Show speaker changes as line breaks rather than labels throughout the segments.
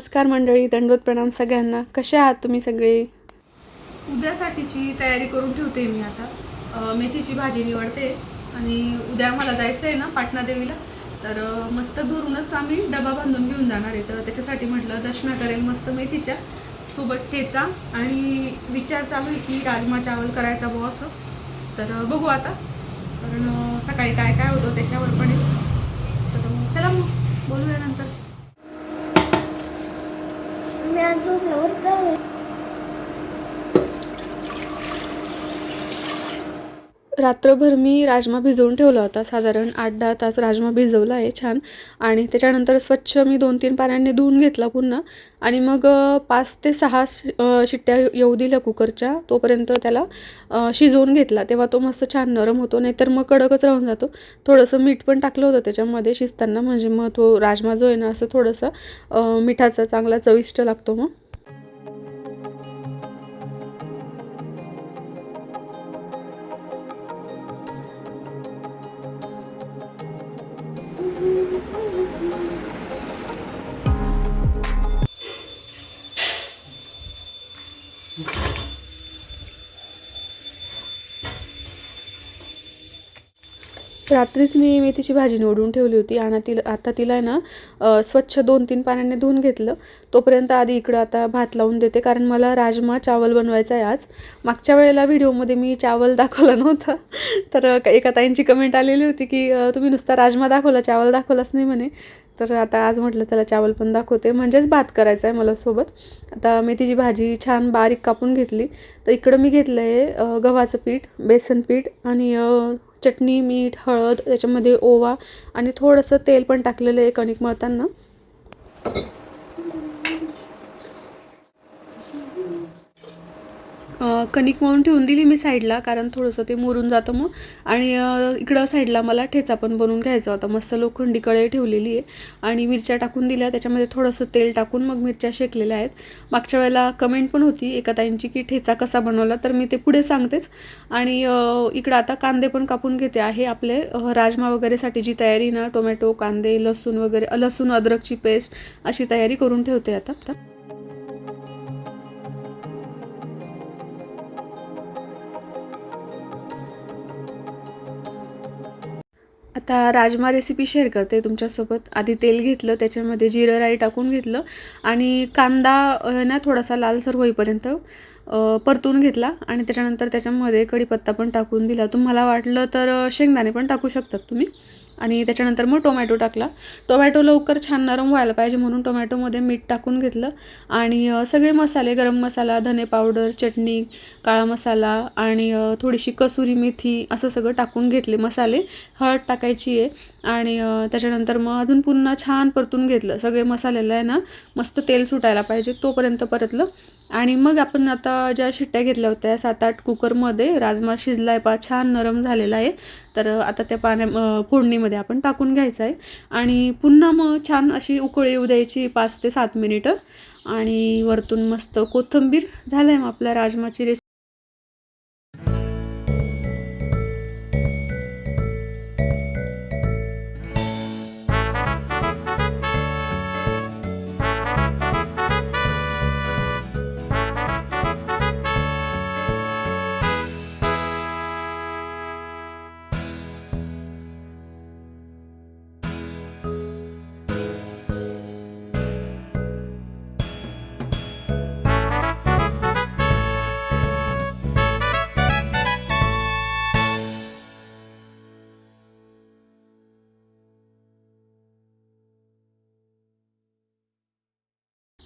नमस्कार मंडळी दंडोत प्रणाम सगळ्यांना. कसे आहात तुम्ही सगळे?
उद्यासाठीची तयारी करून ठेवते मी आता. मेथीची भाजी निवडते आणि उद्या मला जायचं आहे ना पाटणा देवीला. तर मस्त घरूनच आम्ही डबा बांधून घेऊन जाणार आहे. तर त्याच्यासाठी म्हटलं दशम्या करेल मस्त मेथीच्या. सोबत ठेचा आणि विचार चालू आहे की राजमा चावल करायचा बुवा असं. तर बघू आता. कारण सकाळी काय काय होतं त्याच्यावर पण तर मग चला मग बोलूया नंतर.
मी आज झोपल्यावर काय
रात्रभर मी राजमा भिजवून ठेवला होता. साधारण आठ दहा तास राजमा भिजवला आहे छान. आणि त्याच्यानंतर स्वच्छ मी दोन तीन पाण्याने धुवून घेतला पुन्हा आणि मग पाच ते सहा शि- शिट्ट्या येऊ दिल्या कुकरच्या. तोपर्यंत त्याला शिजवून घेतला. तेव्हा तो मस्त छान नरम होतो. नाहीतर मग कडकच राहून जातो. थोडंसं मीठ पण टाकलं होतं त्याच्यामध्ये शिजताना. म्हणजे मग तो राजमा जो आहे ना असं थोडंसं मिठाचा चांगला चविष्ट लागतो मग. रात्रीच मी मेथीची भाजी निवडून ठेवली होती आणि तिला आता तिला आहे ना स्वच्छ दोन तीन पाण्याने धुवून घेतलं. तोपर्यंत आधी इकडं आता भात लावून देते कारण मला राजमा चावल बनवायचा आहे आज. मागच्या वेळेला व्हिडिओमध्ये मी चावल दाखवला नव्हता. तर एका ताईंची कमेंट आलेली होती की तुम्ही नुसता राजमा दाखवला चावल दाखवलाच नाही म्हणे. तर आता आज म्हटलं त्याला चावल पण दाखवते. म्हणजेच भात करायचा आहे मला सोबत. आता मेथीची भाजी छान बारीक कापून घेतली. तर इकडं मी घेतलं आहे गव्हाचं पीठ बेसन पीठ आणि चटणी मीठ हळद त्याच्यामध्ये ओवा आणि थोडंसं तेल पण टाकलेलं आहे कणिक मळताना. कणिक मळून ठेवून दिली मी साईडला कारण थोडंसं ते मुरून जातं मग. आणि इकडं साईडला मला ठेचा पण बनवून घ्यायचा होता. मस्त लोखंडी कळे ठेवलेली आहे. आणि मिरच्या टाकून दिल्या. त्याच्यामध्ये थोडंसं तेल टाकून मग मिरच्या शेकलेल्या आहेत. मागच्या वेळेला कमेंट पण होती एका ताईंची की ठेचा कसा बनवला तर मी ते पुढे सांगतेच. आणि इकडं आता कांदे पण कापून घेते आहे आपले. राजमा वगैरेसाठी जी तयारी ना टोमॅटो कांदे लसूण वगैरे लसूण अद्रकची पेस्ट अशी तयारी करून ठेवते आता. आता राजमा रेसिपी शेअर करते तुमच्यासोबत. आधी तेल घेतलं त्याच्यामध्ये जिरं राई टाकून घेतलं आणि कांदा ना थोडासा लालसर होईपर्यंत परतून घेतला आणि त्याच्यानंतर त्याच्यामध्ये कढीपत्ता पण टाकून दिला. तुम्हाला वाटलं तर शेंगदाणे पण टाकू शकतात तुम्ही. आणि त्याच्यानंतर मग टोमॅटो टाकला. टोमॅटो लवकर छान नरम व्हायला पाहिजे म्हणून टोमॅटोमध्ये मीठ टाकून घेतलं. आणि सगळे मसाले गरम मसाला धने पावडर चटणी काळा मसाला आणि थोडीशी कसुरी मेथी असं सगळं टाकून घेतले मसाले. हळद टाकायची आहे. आणि त्याच्यानंतर मग अजून पुन्हा छान परतून घेतलं. सगळे मसाल्याला आहे ना मस्त तेल सुटायला पाहिजे तोपर्यंत परतलं. आणि मग आपण आता ज्या शिट्ट्या घेतल्या होत्या सात आठ कुकरमध्ये राजमा शिजला आहे पा छान नरम झालेला आहे. तर आता त्या पाण्या फोडणीमध्ये आपण टाकून घ्यायचं आहे. आणि पुन्हा मग छान अशी उकळी येऊ द्यायची पाच ते सात मिनिटं. आणि वरतून मस्त कोथिंबीर झालं आहे मग आपल्या राजमाची रेसिपी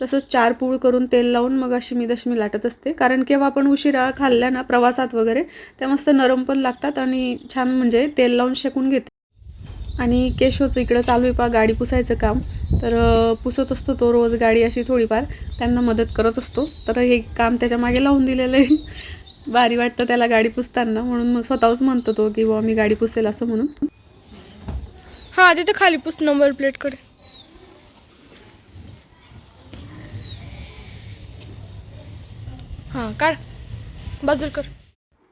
तसंच चार पूळ करून तेल लावून मग अशी मी दशमी लाटत असते. कारण केव्हा आपण उशिरा खाल्ल्या ना प्रवासात वगैरे त्या मस्त नरम पण लागतात आणि छान म्हणजे तेल लावून शेकून घेते. आणि केशवचं इकडं चालू आहे पा गाडी पुसायचं काम. तर पुसत असतो तो रोज गाडी अशी थोडीफार. त्यांना मदत करत असतो. तर हे काम त्याच्यामागे लावून दिलेलं आहे. भारी वाटतं त्याला गाडी पुसताना. म्हणून मग स्वतःच म्हणतो तो की बुवा मी गाडी पुसेल असं म्हणून.
हां तिथे खाली पुस नंबर प्लेटकडे. हां काढ. बाजूल कर.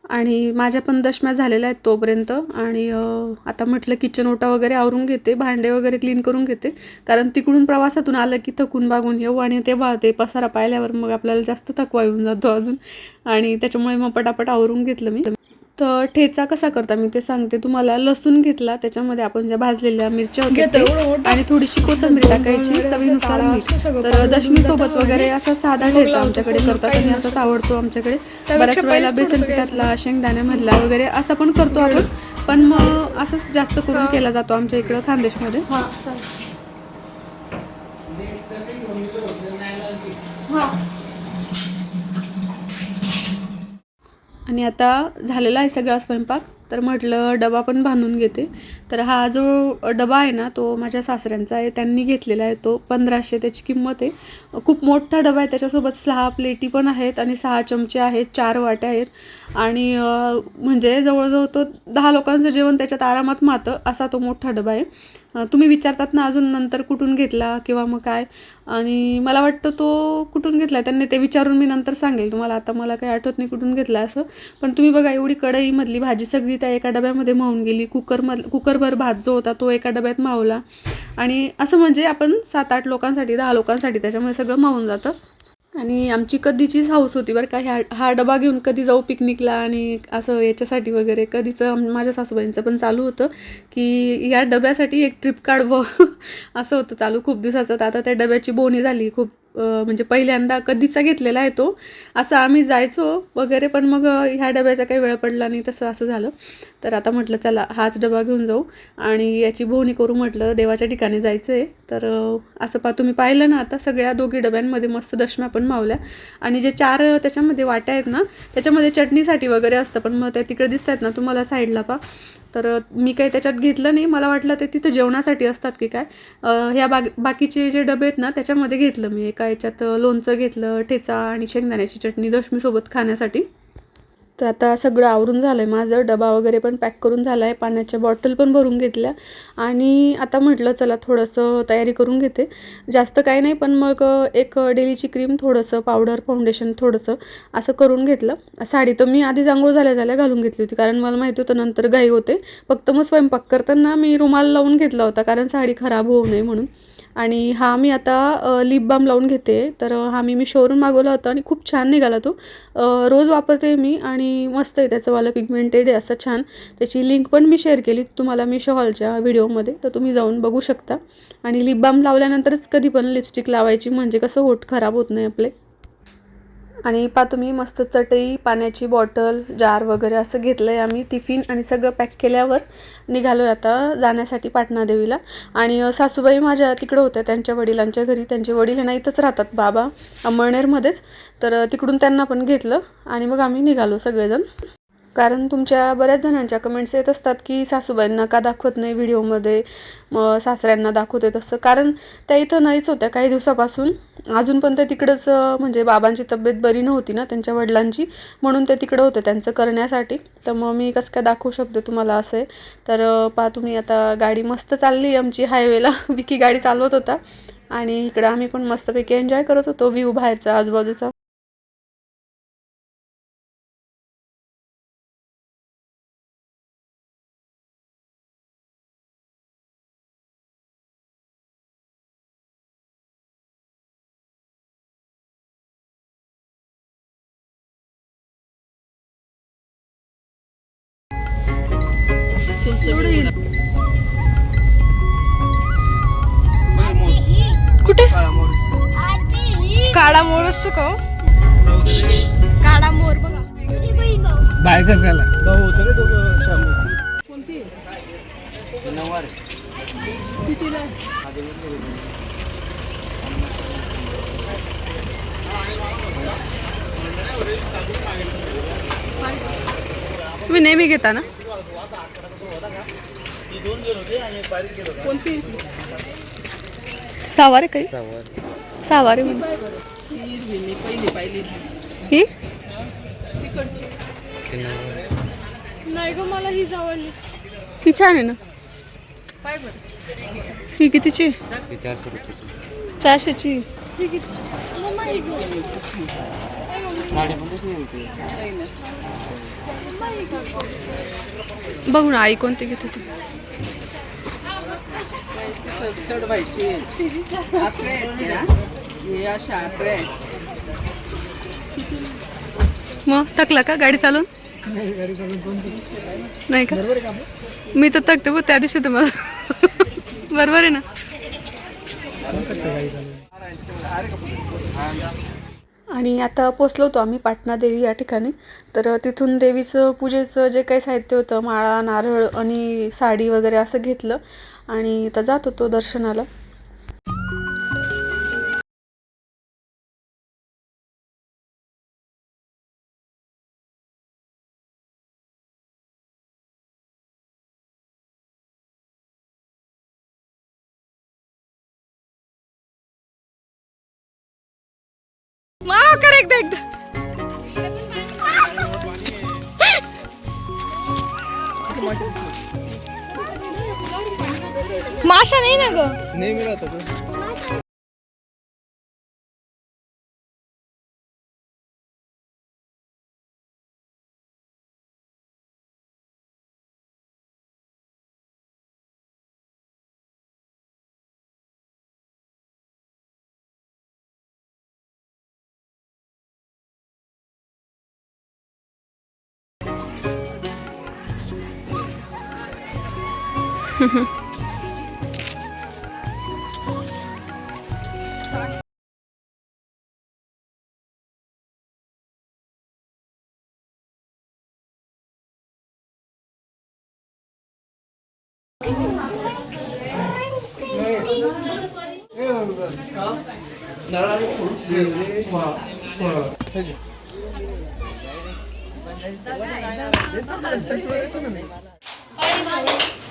आणि माझ्या पण दशम्या झालेल्या आहेत तोपर्यंत. आणि आता म्हटलं किचन ओटा वगैरे आवरून घेते भांडे वगैरे क्लीन करून घेते. कारण तिकडून प्रवासातून आलं की थकून बागून येऊ आणि तेव्हा ते पसारा पाहिल्यावर मग आपल्याला जास्त थकवा येऊन जातो अजून. आणि त्याच्यामुळे मग पटापट आवरून घेतलं मी. तर ठेचा कसा करता मी ते सांगते. तुम्हाला लसूण घेतला त्याच्यामध्ये आपण ज्या भाजलेल्या मिरच्या होत्या. आणि थोडीशी कोथिंबीर टाकायची चवीनुसार मीठ. तर दशमी सोबत वगैरे असा साधा ठेचा आमच्याकडे करतात. आणि असाच आवडतो आमच्याकडे. बऱ्याच वेळेला बेसन पिठातला शेंगदाण्यामधला वगैरे असं पण करतो आपण. पण मग असंच जास्त करून केला जातो आमच्या इकडं खानदेशमध्ये.
हां चालेल हां
आणि आता झालेला आहे सगळा स्वयंपाक तर म्हटलं डबा पण बांधून घेते. तर हा जो डबा आहे ना तो माझ्या सासऱ्यांचा आहे त्यांनी घेतलेला आहे तो पंधराशे त्याची किंमत आहे. खूप मोठा डबा आहे त्याच्यासोबत सहा प्लेटी पण आहेत आणि सहा चमचे आहेत चार वाट्या आहेत. आणि म्हणजे जवळजवळ तो दहा लोकांचं जेवण त्याच्यात आरामात मातं असा तो मोठा डबा आहे. तुम्ही विचारतात ना अजून नंतर कुठून घेतला किंवा मग काय? आणि मला वाटतं तो कुठून घेतला त्यांनी ते विचारून मी नंतर सांगेल तुम्हाला. आता मला काही आठवत नाही कुठून घेतला असं. पण तुम्ही बघा एवढी कढईमधली भाजी सगळी त्या एका डब्यामध्ये मावून गेली. कुकरमध कुकरभर भात जो होता तो एका डब्यात मावला. आणि असं म्हणजे आपण सात आठ लोकांसाठी दहा लोकांसाठी त्याच्यामध्ये सगळं मावून जातं. आणि आमची कधीचीच हाऊस होती बरं का. ह्या हा डबा घेऊन कधी जाऊ पिकनिकला आणि असं याच्यासाठी वगैरे. कधीचं माझ्या सासूबाईंचं पण चालू होतं की या डब्यासाठी एक ट्रिप काढवं. असं होतं चालू खूप दिवसाचं. तर आता त्या डब्याची बोनी झाली. खूप म्हणजे पहिल्यांदा कधीचा घेतलेला आहे तो. असं आम्ही जायचो वगैरे पण मग ह्या डब्याचा काही वेळ पडला नाही. तसं असं झालं. तर आता म्हटलं चला हाच डबा घेऊन जाऊ. आणि याची बोहणी करू म्हटलं देवाच्या ठिकाणी जायचं आहे तर असं पा तुम्ही पाहिलं ना आता सगळ्या दोघी डब्यांमध्ये मस्त दशम्या पण मावल्या. आणि जे चार त्याच्यामध्ये वाट्या आहेत ना त्याच्यामध्ये चटणीसाठी वगैरे असतं पण मग त्या तिकडे दिसत आहेत ना तुम्हाला साईडला पा. तर मी काही त्याच्यात घेतलं नाही. मला वाटलं ते तिथं जेवणासाठी असतात की काय. ह्या बाग बाकीचे जे डबे आहेत ना त्याच्यामध्ये घेतलं मी. एका याच्यात लोणचं घेतलं ठेचा आणि शेंगदाण्याची चटणी दशमीसोबत खाण्यासाठी. तर आता सगळं आवरून झालं आहे माझं डबा वगैरे पण पॅक करून झाला आहे पाण्याच्या बॉटल पण भरून घेतल्या. आणि आता म्हटलं चला थोडंसं तयारी करून घेते. जास्त काही नाही पण मग एक डेलीची क्रीम थोडंसं पावडर फाउंडेशन थोडंसं असं करून घेतलं. साडी तर मी आधी जांघोळ झाल्या झाल्या घालून घेतली होती कारण मला माहिती होतं नंतर घाई होते. फक्त मग स्वयंपाक करताना मी रुमाल लावून घेतला होता कारण साडी खराब होऊ नये म्हणून. आणि हा मी आता लिप बाम लावून घेते. तर हा मी मी शोरूम मागवला होता आणि खूप छान निघाला तो. रोज वापरते मी आणि मस्त आहे त्याचं वाला पिगमेंटेड आहे असं छान. त्याची लिंक पण मी शेअर केली तुम्हाला मी शॉलच्या व्हिडिओमध्ये तर तुम्ही जाऊन बघू शकता. आणि लिप बाम लावल्यानंतरच कधी पण लिपस्टिक लावायची म्हणजे कसं होठ खराब होत नाही आपले. आणि पा तुम्ही मस्त चटई पाण्याची बॉटल जार वगैरे असं घेतलं आहे आम्ही टिफिन आणि सगळं पॅक केल्यावर निघालो आहे आता जाण्यासाठी पाटणादेवीला आणि सासूबाई माझ्या तिकडं होत्या त्यांच्या वडिलांच्या घरी. त्यांचे वडील हे ना इथंच राहतात बाबा अमळनेरमध्येच. तर तिकडून त्यांना पण घेतलं आणि मग आम्ही निघालो सगळेजण. कारण तुमच्या बऱ्याच जणांच्या कमेंट्स येत असतात की सासूबाईंना का दाखवत नाही व्हिडिओमध्ये? मग सासऱ्यांना दाखवते तसं. कारण त्या इथं नाहीच होत्या काही दिवसापासून. अजून पण ते तिकडंच म्हणजे बाबांची तब्येत बरी नव्हती ना त्यांच्या वडिलांची. म्हणून ते तिकडं होते त्यांचं करण्यासाठी. तर मग मी कसं काय दाखवू शकते तुम्हाला असं? आहे तर पहा तुम्ही आता गाडी मस्त चालली आमची हायवेला विकी गाडी चालवत होता. आणि इकडं आम्ही पण मस्तपैकी एन्जॉय करत होतो. व्ह्यू बाहेरचा आजूबाजूचा.
काळा मोर असतो का हो? काळा मोर बघा
बायका त्याला भाऊ होतं रे दोघं शामू
तुम्ही नेहमी घेता ना
कोणती
सहावार काही सहावार आहे म्हणे.
ही? मी पहिली पाहिली
ही
तिकडची
नाही ग मला हीच आवडली
ही छान आहे ना. ही कितीची? चारशेची.
नाही ना
बघू ना आई कोणती घेत होती
सडसड हे अशा आत्रे
मग थकला का गाडी चालून? नाही का? मी तर थकते बघ त्या दिवशी तर मला बरोबर आहे ना? आणि आता पोचलो होतो आम्ही पाटणा देवी या ठिकाणी. तर तिथून देवीचं पूजेचं जे काही साहित्य होतं माळा नारळ आणि साडी वगैरे असं घेतलं. आणि आता जात होतो दर्शनाला. माव एकदा एकदा.
माशा नाही ना ग?
नाही मिळत नेहमी राहतो तो.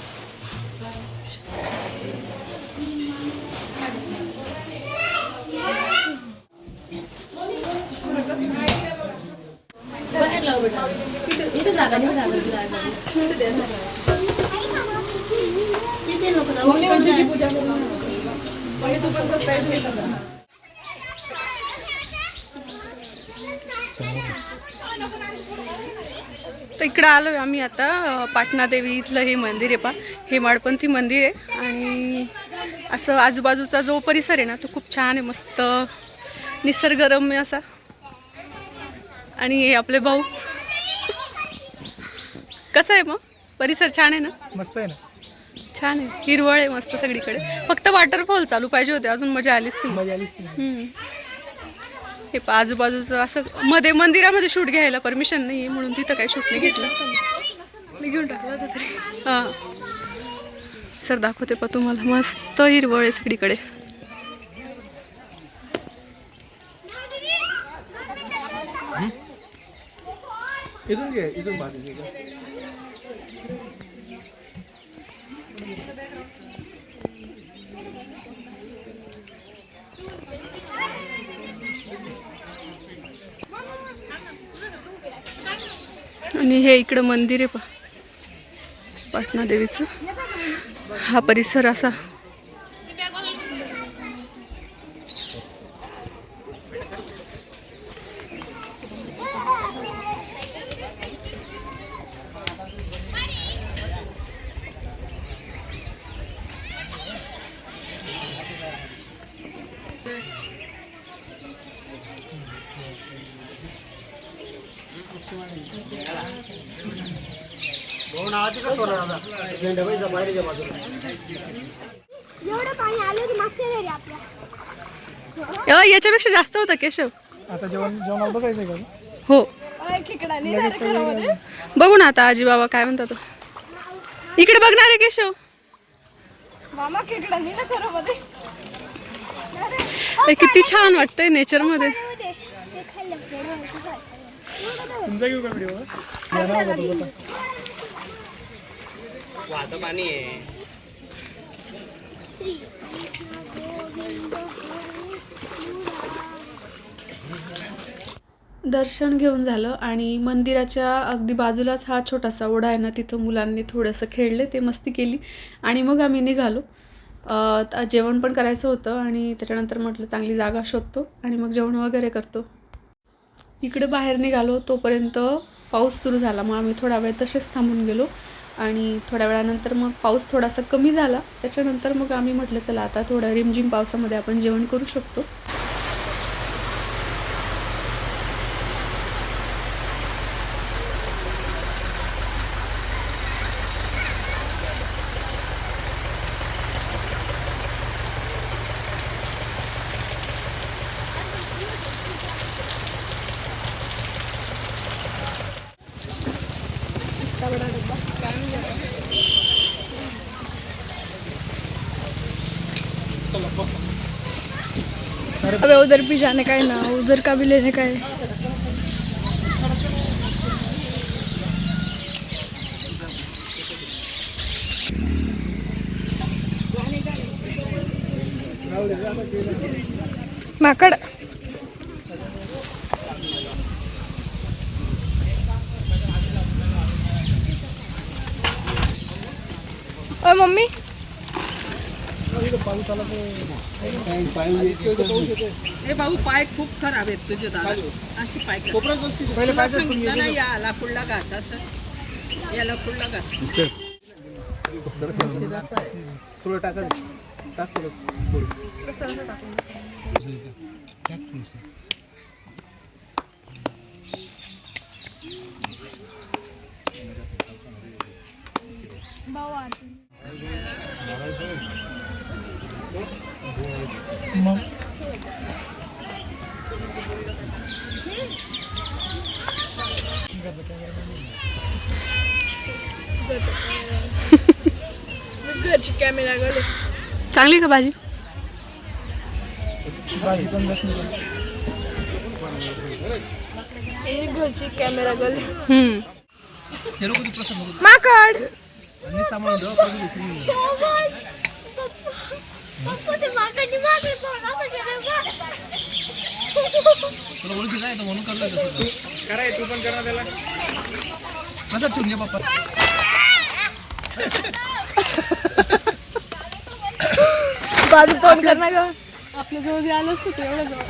तर इकडं आलो आहे आम्ही आता पाटणादेवी पाटणा देवी इथलं हे मंदिर आहे पा हे माडपंथी मंदिर आहे आणि असं आजूबाजूचा जो परिसर आहे ना तो खूप छान आहे मस्त निसर्गरम्य असा. आणि हे आपले भाऊ. कसं आहे मग? परिसर छान आहे ना?
मस्त आहे ना.
छान आहे. हिरवळ आहे मस्त सगळीकडे. फक्त वॉटरफॉल चालू पाहिजे होते. अजून मजा आलीच नाही.
मजा आलीच ती
हम्म. हे पहा आजूबाजूचं असं मध्ये मंदिरामध्ये शूट घ्यायला परमिशन नाही आहे म्हणून तिथं काही शूट नाही घेतलं. मी घेऊन टाकलं होतं तरी. हां. सर दाखवते पा तुम्हाला. मस्त हिरवळ आहे सगळीकडे.
इथून घे इथून घे.
आणि हे इकडं मंदिर आहे पा पाटणा देवीचं हा परिसर असा
एवढं पाणी आलं की मागच्या घरी आपल्या
अ, याच्यापेक्षा जास्त होतं केशव.
आता जेवण जेवणाला बसायचं का
हो. बघू ना आता आजी बाबा काय म्हणतात इकडे बघणार आहे केशव.
मामा खेकडा नाही ना खरं मध्ये
किती छान वाटतंय
नेचरमध्ये?
तुमचा घेऊ का व्हिडिओ
वाहतं पाणी आहे.
दर्शन घेऊन झालं आणि मंदिराच्या अगदी बाजूलाच हा छोटासा ओढा आहे ना तिथं मुलांनी थोडंसं खेळले ते मस्ती केली आणि मग आम्ही निघालो. जेवण पण करायचं होतं आणि त्याच्यानंतर म्हटलं चांगली जागा शोधतो आणि मग जेवण वगैरे करतो. इकडे बाहेर निघालो तोपर्यंत पाऊस सुरू झाला. मग आम्ही थोडा वेळ तसेच थांबून गेलो आणि थोड्या वेळानंतर मग पाऊस थोडासा कमी झाला. त्याच्यानंतर मग आम्ही म्हटलं चला आता थोडं रिमझिम पावसामध्ये आपण जेवण करू शकतो.
अबे उधर भी जाने का है ना उधर का भी लेने का है। माकड।
हे भाऊ पाय खूप खराब आहेत तुझे दादा. अशी पाय तुला सांगितलं ना या लाकुडला घास असं. या लाकुडला घास.
थोडं टाका टाक थोडं.
घरची कॅमेरा गले
चांगली का भाजी.
घरची कॅमेरा गले
हम्म.
हे लोकं ते प्रसाद बघू.
माकड
म्हणून ठेवून
बाजू तोंड कर ना ग
आपल्या जवळ जे आलं असतं ते एवढं जवळ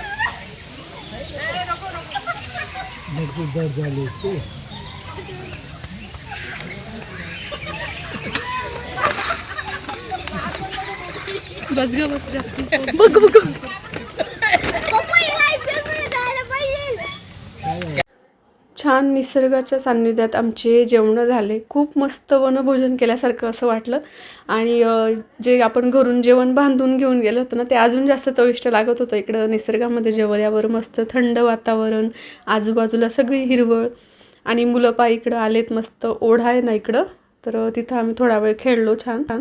बस ग बस जास्त
पप्पा हिला IPL मध्ये जायला पाहिजे.
छान निसर्गाच्या सान्निध्यात आमचे जेवणं झाले. खूप मस्त वनभोजन केल्यासारखं असं वाटलं. आणि जे आपण घरून जेवण बांधून घेऊन गेलो होतो ना ते अजून जास्त चविष्ट लागत होतं इकडं निसर्गामध्ये जेवल्यावर मस्त थंड वातावरण आजूबाजूला सगळी हिरवळ. आणि मुलं पा इकडं आलेत मस्त ओढा आहे ना इकडं. तर तिथं आम्ही थोडा वेळ खेळलो छान छान.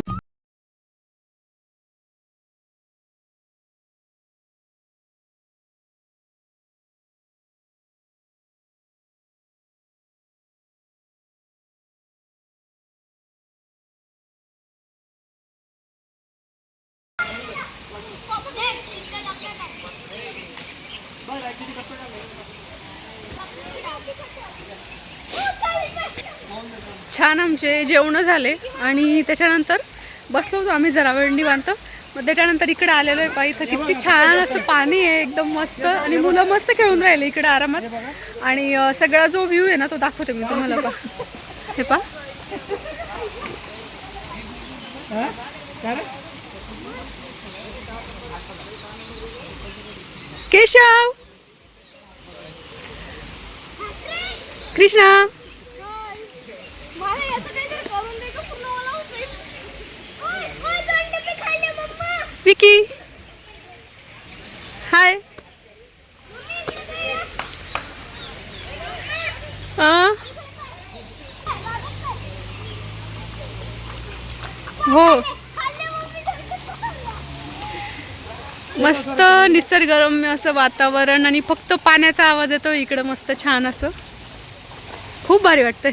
छान आमचे जेवणं झाले आणि त्याच्यानंतर बसलो होतो आम्ही जरा वेळ निवांत. मग त्याच्यानंतर इकडे आलेलो आहे पा इथं किती छान असं पाणी आहे एकदम मस्त. आणि मुलं मस्त खेळून राहिले इकडे आरामात. आणि सगळा जो व्ह्यू आहे ना तो दाखवते मी तुम्हाला पा. हे पा. केशव! कृष्णा!
मला याचं काहीतरी करून दे का पूर्ण मला होतंय. ओय, ओय, दोन डबे खाल्ले मम्मा.
विकी. हाय? हो. मस्त निसर्गरम्य असं वातावरण आणि फक्त पाण्याचा आवाज येतो इकडं मस्त छान असं. खूप भारी वाटतंय.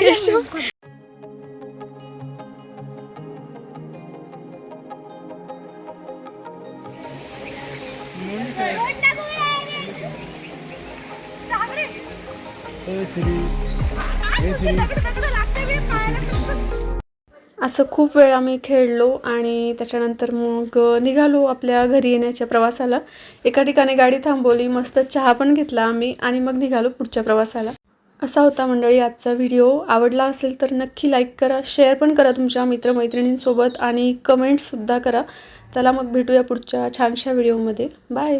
केशव. असं खूप वेळ आम्ही खेळलो आणि त्याच्यानंतर मग निघालो आपल्या घरी येण्याच्या प्रवासाला. एका ठिकाणी गाडी थांबवली मस्त चहा पण घेतला आम्ही आणि मग निघालो पुढच्या प्रवासाला. असा होता मंडळी आजचा व्हिडिओ. आवडला असेल तर नक्की लाईक करा शेअर पण करा तुमच्या मित्रमैत्रिणींसोबत आणि कमेंट्ससुद्धा करा. त्याला मग भेटूया पुढच्या छानशा व्हिडिओमध्ये. बाय!